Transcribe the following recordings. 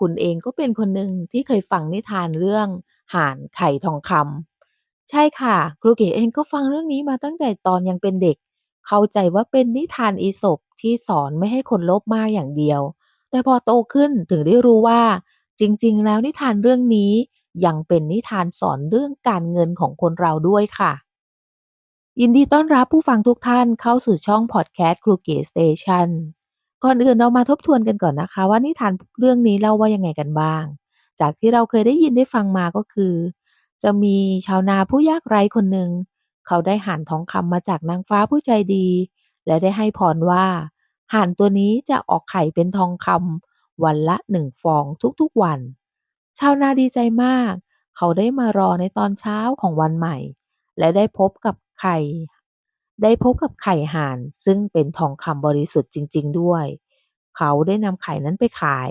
คุณเองก็เป็นคนหนึ่งที่เคยฟังนิทานเรื่องห่านไข่ทองคำ ใช่ค่ะ ครูเก๋เองก็ฟังเรื่องนี้มาตั้งแต่ตอนยังเป็นเด็ก เข้าใจว่าเป็นนิทานอีสปที่สอนไม่ให้คนโลภมากอย่างเดียว แต่พอโตขึ้นถึงได้รู้ว่า จริงๆ แล้วนิทานเรื่องนี้ยังเป็นนิทานสอนเรื่องการเงินของคนเราด้วยค่ะ ยินดีต้อนรับผู้ฟังทุกท่านเข้าสู่ช่องพอดแคสต์ครูเก๋สเตชัน ก่อนอื่นเรามาทบทวนกันก่อนนะคะว่า นิทานเรื่องนี้เล่าว่ายังไงกันบ้าง จากที่เราเคยได้ยินได้ฟังมาก็คือ จะมีชาวนาผู้ยากไร้คนหนึ่ง เขาได้ห่านทองคำมาจากนางฟ้าผู้ใจดี และได้ให้พรว่า ห่านตัวนี้จะออกไข่เป็นทองคำวันละหนึ่งฟองทุกๆวัน ชาวนาดีใจมาก เขาได้มารอในตอนเช้าของวันใหม่ และได้พบกับไข่ ได้พบกับไข่ห่านซึ่งเป็นทองคำบริสุทธิ์จริง ๆ ด้วย เขาได้นำไข่นั้นไปขาย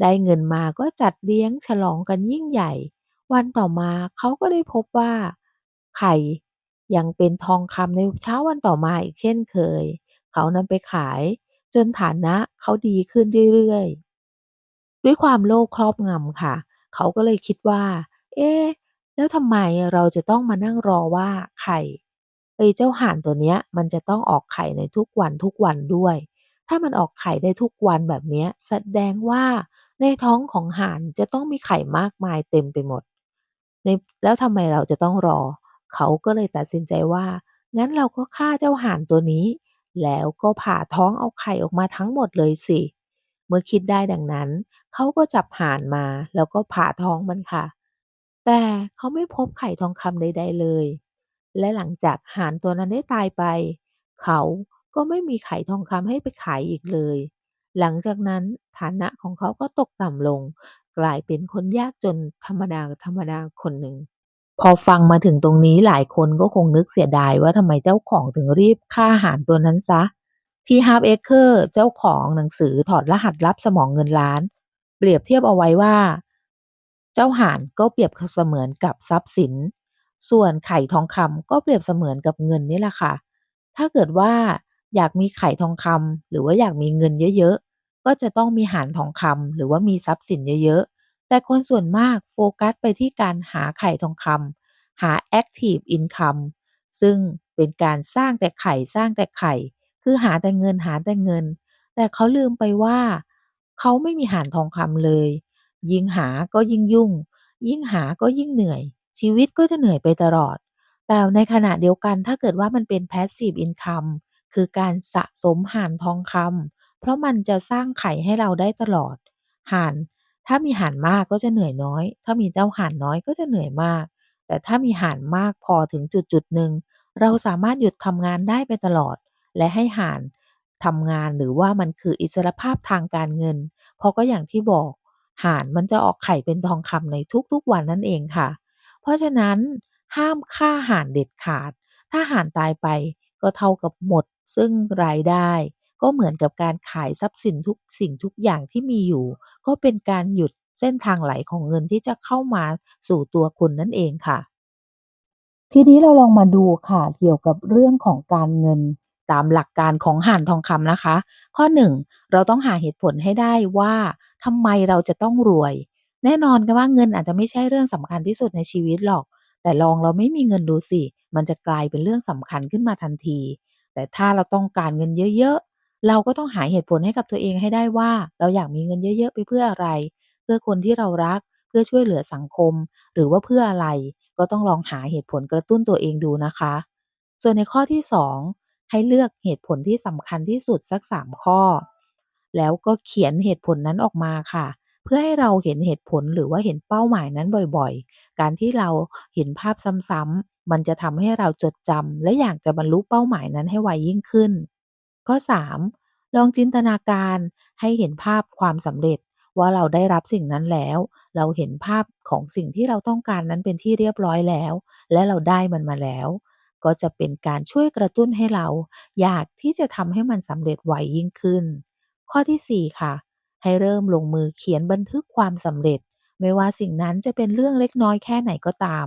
ได้เงินมาก็จัดเลี้ยงฉลองกันยิ่งใหญ่ วันต่อมาเขาก็ได้พบว่า ไข่ยังเป็นทองคำในเช้าวันต่อมาอีกเช่นเคย เขานำไปขาย จนฐานะเขาดีขึ้นเรื่อยๆ ด้วยความโลภครอบงำค่ะ เขาก็เลยคิดว่า เอ๊ะ แล้วทำไมเราจะต้องมานั่งรอว่าไข่ ไอ้เจ้าห่านตัวเนี้ยมันจะต้องออกไข่ในทุกวัน ทุกวันด้วย ถ้ามันออกไข่ได้ทุกวันแบบเนี้ย แสดงว่าในท้องของห่านจะต้องมีไข่มากมายเต็มไปหมด ใน แล้วทำไมเราจะต้องรอ เขาก็เลยตัดสินใจว่า งั้นเราก็ฆ่าเจ้าห่านตัวนี้ แล้วก็ผ่าท้องเอาไข่ออกมาทั้งหมดเลยสิ เมื่อคิดได้ดังนั้น เขาก็จับห่านมา แล้วก็ผ่าท้องมันค่ะ แต่เขาไม่พบไข่ทองคำใด ๆ เลย และหลังจากหานตัวนั้นได้ตายไป เขาก็ไม่มีไข่ทองคำให้ไปขายอีกเลย หลังจากนั้นฐานะของเขาก็ตกต่ำลง กลายเป็นคนยากจนธรรมดาธรรมดาคนหนึ่ง พอฟังมาถึงตรงนี้หลายคนก็คงนึกเสียดายว่าทำไมเจ้าของถึงรีบฆ่าหานตัวนั้นซะ ที่ฮาร์ a เอเคอร์เจ้าของหนังสือถอดรหัสลับสมองเงินล้าน เปรียบเทียบเอาไว้ว่า เจ้าหานก็เปรียบเสมือนกับทรัพย์สิน ส่วนไข่ทองคำก็เปรียบเสมือนกับเงินนี่แหละค่ะ ถ้าเกิดว่าอยากมีไข่ทองคำหรือว่าอยากมีเงินเยอะๆ ก็จะต้องมีหานทองคำหรือว่ามีทรัพย์สินเยอะๆ แต่คนส่วนมากโฟกัสไปที่การหาไข่ทองคำหา active income ซึ่งเป็นการสร้างแต่ไข่สร้างแต่ไข่ คือหาแต่เงินหาแต่เงิน แต่เขาลืมไปว่า เขาไม่มีหานทองคำเลย ยิ่งหาก็ยิ่งยุ่ง ยิ่งหาก็ยิ่งเหนื่อย ชีวิตก็จะเหนื่อยไปตลอด แต่ในขณะเดียวกันถ้าเกิดว่ามันเป็น passive income คือการสะสมห่านทองคำเพราะมันจะสร้างไข่ให้เราได้ตลอด ห่าน ถ้ามีห่านมากก็จะเหนื่อยน้อย ถ้ามีเจ้าห่านน้อยก็จะเหนื่อยมาก แต่ถ้ามีห่านมากพอถึงจุดจุดหนึ่งเราสามารถหยุดทำงานได้ไปตลอด และให้ห่านทำงานหรือว่ามันคืออิสรภาพทางการเงิน เพราะก็อย่างที่บอก ห่านมันจะออกไข่เป็นทองคำในทุกๆวันนั่นเองค่ะ เพราะฉะนั้นห้ามฆ่าห่านเด็ดขาด ถ้าห่านตายไปก็เท่ากับหมด ซึ่งรายได้ ก็เหมือนกับการขายทรัพย์สินทุกสิ่งทุกอย่างที่มีอยู่ ก็เป็นการหยุดเส้นทางไหลของเงินที่จะเข้ามาสู่ตัวคุณนั่นเองค่ะ ทีนี้เราลองมาดูค่ะเกี่ยวกับเรื่องของการเงินตามหลักการของห่านทองคำนะคะ ข้อ 1 เราต้องหาเหตุผลให้ได้ว่าทำไมเราจะต้องรวย แน่นอนกันว่าเงินอาจจะไม่ใช่เรื่องสำคัญที่สุดในชีวิตหรอก แต่ลองเราไม่มีเงินดูสิ มันจะกลายเป็นเรื่องสำคัญขึ้นมาทันที แต่ถ้าเราต้องการเงินเยอะ ๆ เราก็ต้องหาเหตุผลให้กับตัวเองให้ได้ว่า เราอยากมีเงินเยอะ ๆ ไปเพื่ออะไร เพื่อคนที่เรารัก เพื่อช่วยเหลือสังคม หรือว่าเพื่ออะไร ก็ต้องลองหาเหตุผลกระตุ้นตัวเองดูนะคะ ส่วนในข้อที่ 2 ให้เลือกเหตุผลที่สำคัญที่สุดสัก 3 ข้อ แล้วก็เขียนเหตุผลนั้นออกมาค่ะ เพื่อให้เราเห็นเหตุผลหรือว่าเห็นเป้าหมายนั้นบ่อยๆ การที่เราเห็นภาพซ้ำๆ มันจะทำให้เราจดจำและอยากจะบรรลุเป้าหมายนั้นให้ไวยิ่งขึ้น ข้อ 3 ลองจินตนาการให้เห็นภาพความสำเร็จว่าเราได้รับสิ่งนั้นแล้ว เราเห็นภาพของสิ่งที่เราต้องการนั้นเป็นที่เรียบร้อยแล้ว และเราได้มันมาแล้ว ก็จะเป็นการช่วยกระตุ้นให้เรา อยากที่จะทำให้มันสำเร็จไวยิ่งขึ้น ข้อที่ 4 ค่ะ ให้เริ่มลงมือเขียนบันทึกความสำเร็จ ไม่ว่าสิ่งนั้นจะเป็นเรื่องเล็กน้อยแค่ไหนก็ตาม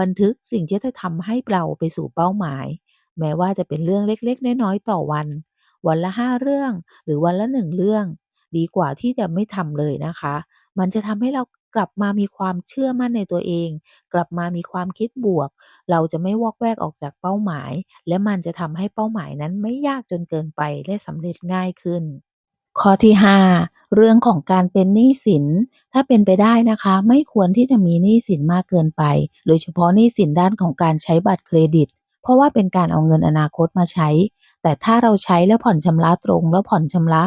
บันทึกสิ่งที่จะทำให้เราไปสู่เป้าหมาย แม้ว่าจะเป็นเรื่องเล็กๆ น้อยๆ ต่อวัน วันละ 5 เรื่อง หรือวันละ 1 เรื่อง ดีกว่าที่จะไม่ทำเลยนะคะ มันจะทำให้เรากลับมามีความเชื่อมั่นในตัวเอง กลับมามีความคิดบวก เราจะไม่วอกแวกออกจากเป้าหมาย และมันจะทำให้เป้าหมายนั้นไม่ยากจนเกินไปและสำเร็จง่ายขึ้น ข้อที่ 5 เรื่องของการเป็นหนี้สิน ถ้าเป็นไปได้นะคะ ไม่ควรที่จะมีหนี้สินมากเกินไป โดยเฉพาะหนี้สินด้านของการใช้บัตรเครดิต เพราะว่าเป็นการเอาเงินอนาคตมาใช้ แต่ถ้าเราใช้แล้วผ่อนชำระตรงแล้วผ่อนชำระ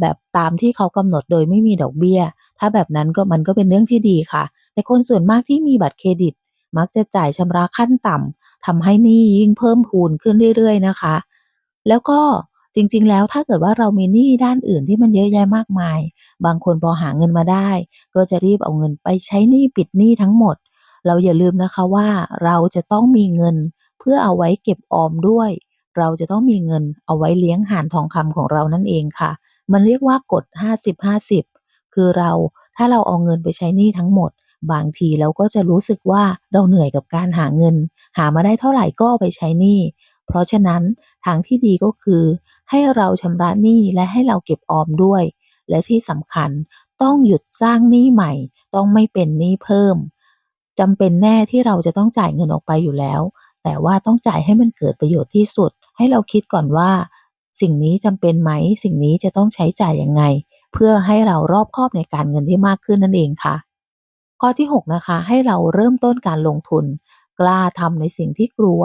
แบบตามที่เขากำหนดโดยไม่มีดอกเบี้ย ถ้าแบบนั้นก็มันก็เป็นเรื่องที่ดีค่ะ แต่คนส่วนมากที่มีบัตรเครดิต มักจะจ่ายชำระขั้นต่ำทำให้หนี้ยิ่งเพิ่มพูนขึ้นเรื่อย ๆ นะคะ แล้วก็ จริง ๆ แล้วถ้าเกิดว่าเรามีหนี้ด้านอื่นที่มันเยอะแยะมากมาย บางคนพอหาเงินมาได้ ก็จะรีบเอาเงินไปใช้หนี้ปิดหนี้ทั้งหมด เราอย่าลืมนะคะว่าเราจะต้องมีเงินเพื่อเอาไว้เก็บออมด้วย เราจะต้องมีเงินเอาไว้เลี้ยงห่านทองคำของเรานั่นเองค่ะ มันเรียกว่ากฎ 50-50 คือเราถ้าเราเอาเงินไปใช้หนี้ทั้งหมด บางทีเราก็จะรู้สึกว่าเราเหนื่อยกับการหาเงิน หามาได้เท่าไหร่ก็เอาไปใช้หนี้ เพราะฉะนั้นทางที่ดีก็คือ ให้เราชำระหนี้และให้เราเก็บออมด้วย และที่สำคัญต้องหยุดสร้างหนี้ใหม่ ต้องไม่เป็นหนี้เพิ่มจำเป็นแน่ที่เราจะต้องจ่ายเงินออกไปอยู่แล้ว แต่ว่าต้องจ่ายให้มันเกิดประโยชน์ที่สุด ให้เราคิดก่อนว่า สิ่งนี้จำเป็นไหม สิ่งนี้จะต้องใช้จ่ายยังไง เพื่อให้เรารอบคอบในการเงินที่มากขึ้นนั่นเองค่ะ ข้อที่ 6 นะคะ ให้เราเริ่มต้นการลงทุน กล้าทำในสิ่งที่กลัว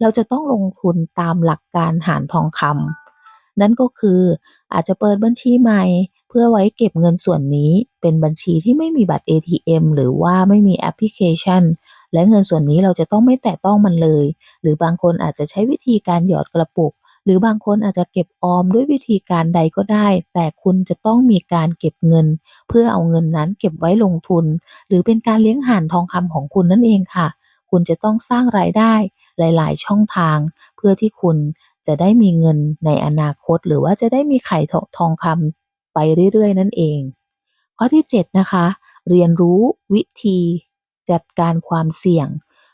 เราจะต้องลงทุนตามหลักการหารทองคำนั่นก็คืออาจจะเปิดบัญชีใหม่ เพื่อไว้เก็บเงินส่วนนี้ เป็นบัญชีที่ไม่มีบัตร ATM หรือว่าไม่มีแอปพลิเคชัน และเงินส่วนนี้เราจะต้องไม่แตะต้องมันเลย หรือบางคนอาจจะใช้วิธีการหยอดกระปุก หรือบางคนอาจจะเก็บออมด้วยวิธีการใดก็ได้ แต่คุณจะต้องมีการเก็บเงิน เพื่อเอาเงินนั้นเก็บไว้ลงทุน หรือเป็นการเลี้ยงห่านทองคำของคุณนั่นเองค่ะ คุณจะต้องสร้างรายได้ หลาย ๆ ช่องทาง เพื่อที่คุณจะได้มีเงินในอนาคต หรือว่าจะได้มีไข่ทองทองคำไปเรื่อย ๆ นั่นเอง ข้อที่ 7 นะคะ เรียนรู้วิธีจัดการความเสี่ยง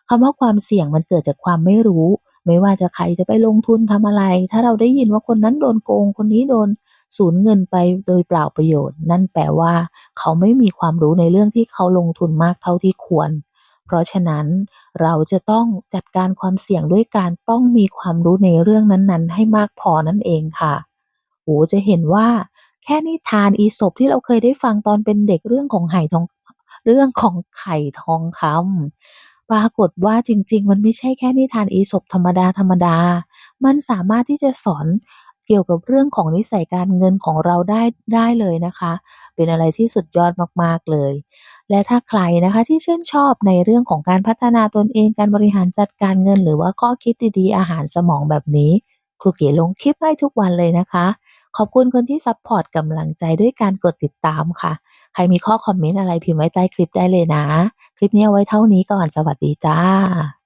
คำว่าความเสี่ยงมันเกิดจากความไม่รู้ ไม่ว่าจะใครจะไปลงทุนทำอะไร ถ้าเราได้ยินว่าคนนั้นโดนโกง คนนี้โดนสูญเงินไปโดยเปล่าประโยชน์ นั่นแปลว่า เขาไม่มีความรู้ในเรื่องที่เขาลงทุนมากเท่าที่ควร เพราะฉะนั้นเราจะต้องจัดการความเสี่ยงด้วยการต้องมีความรู้ในเรื่องนั้นๆ ให้มากพอนั่นเองค่ะโอ้จะเห็นว่าแค่นิทานอีสปที่เราเคยได้ฟังตอนเป็นเด็กเรื่องของไหทองเรื่องของไข่ทองคำปรากฏว่าจริง ๆ มันไม่ใช่แค่นิทานอีสปธรรมดาๆมันสามารถที่จะสอนเกี่ยวกับเรื่องของนิสัยการเงินของเราได้ได้เลยนะคะ เป็นอะไรที่สุดยอดมากๆเลย และถ้าใครนะคะที่ชื่นชอบในเรื่องของการพัฒนาตนเองการบริหารจัดการเงิน หรือว่าข้อคิดดีๆ อาหารสมองแบบนี้ครูเก๋ลงคลิปให้ทุกวันเลยนะคะ ขอบคุณคนที่ซัพพอร์ตกำลังใจด้วยการกดติดตามค่ะ ใครมีข้อคอมเมนต์อะไรพิมพ์ไว้ใต้คลิปได้เลยนะ คลิปนี้เอาไว้เท่านี้ก่อนสวัสดีจ้า